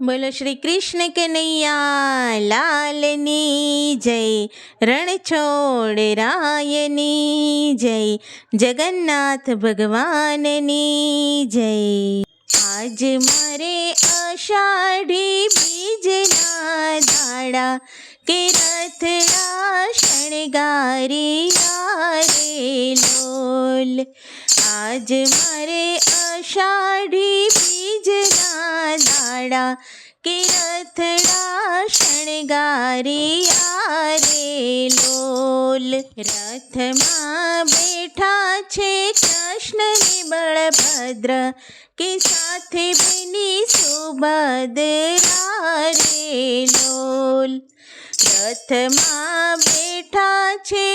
બોલો શ્રી કૃષ્ણ કનૈયા, લાલની જય, રણછોડ રાયની જય, જગન્નાથ ભગવાનની જય. આજ મારે અષાઢી બીજના દાડા કે રથડા શણગારી રે લોલ. આજ મારે અષાઢી બીજના દાડા કે રથડા શણગારી રે લોલ. રથમાં બેઠા છે કૃષ્ણ બળભદ્ર, કે સાથે બની સુભદ્રા રે લોલ. રથમાં બેઠા છે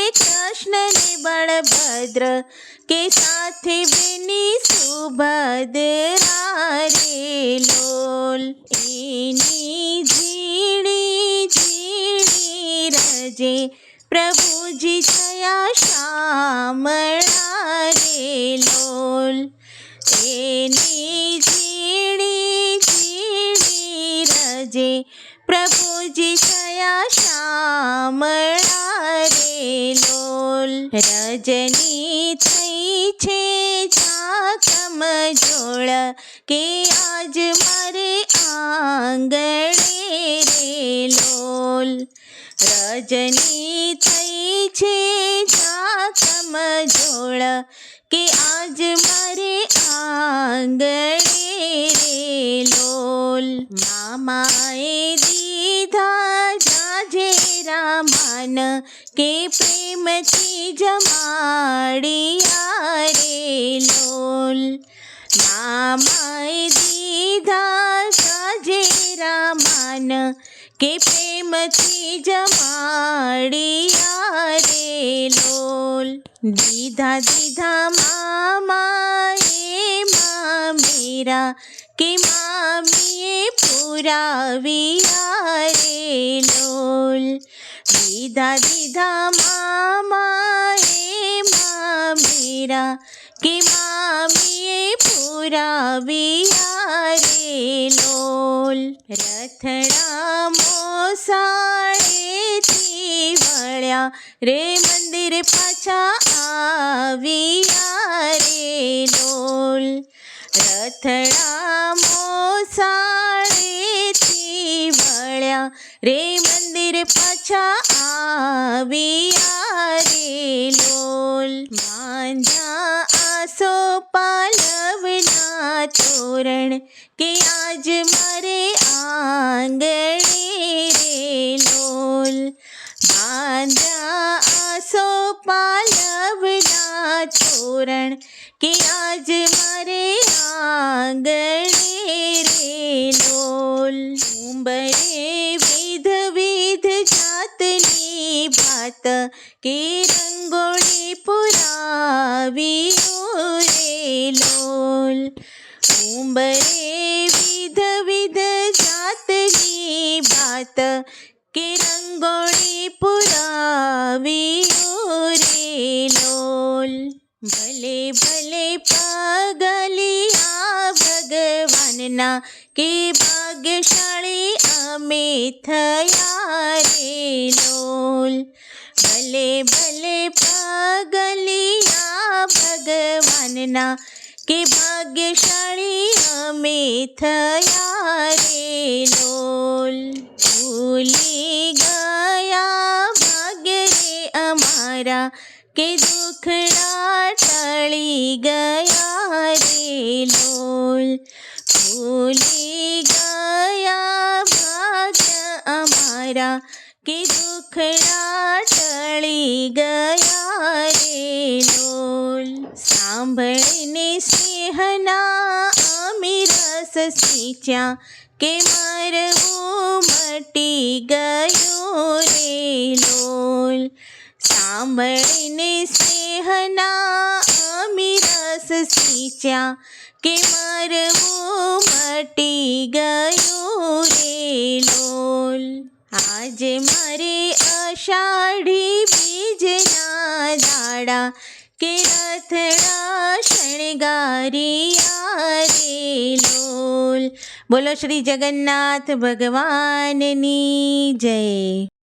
કૃષ્ણ ને બળભદ્ર કે સાથે બેની સુભદ્રા રે લોલ. એની ઝીણી ઝીણી રજે પ્રભુજી થયા શામળા રે લોલ. એની ઝીણી ઝીણી રજે પ્રભુજી થયા શામળા રે લોલ. રજની થઈ છે ઝાકમ જોળ કે આજ મારે આંગણે રે લોલ. રજની થઈ છે ઝાકમ જોળ કે આજ મારે આંગણે રે લોલ. મામાએ દીધા જાજેરા માન કે પ્રેમથી જમાડિયા રે લોલ નામાય દીધા સાજે રામાન કે પ્રેમથી જમાડિયા રે લોલ દીધા દીધા મામાએ મા મેરા કે મામીએ પુરાવ્યા રે લોલ દીધા દીધા મામાએ મા મેરા કે મામીએ પુરાવ્યા રે લોલ રથડા મોસાળેથી વળ્યા રે મંદિર પાછા આવ્યા રે લોલ રથડા મોસાળેથી વળ્યા રે મંદિર પાછા આવ્યા રે લોલ માંજા આસો પાલવના તોરણ કે આજ મારે કે આજ મારે આંગણે રે લોલ ઉંબરે વિધ વિધ જાતની ભાત કે રંગોળી પુરાવ્યું રે લોલ ઉંબરે વિધ વિધ જાતની ભાત કે રંગોળી પુરાવ્યું ભલે ભલે પાગલિયા ભગવાનના કે ભાગ્યશાળી અમે થયા રે લોલ. ભલે ભલે પાગલિયા ભગવાનના કે ભાગ્યશાળી અમે થયા રે લોલ. કે દુખડા ટળી ગયા રે લોલ ભૂલી ગયા ભાગ્ય અમારા કે દુખડા ટળી ગયા રે લોલ સાંભળીને સિંહના અમીરસ સિંચ્યા કે મારવું મટી ગયું રે લોલ સાંભળીને સ્નેહના અમીરસ સિંચ્યા કે મરવું મટી ગયું રે લોલ. આજે મારે અષાઢી બીજના દાડા કે રથડા શણગારિયા રે લોલ. બોલો શ્રી જગન્નાથ ભગવાનની જય.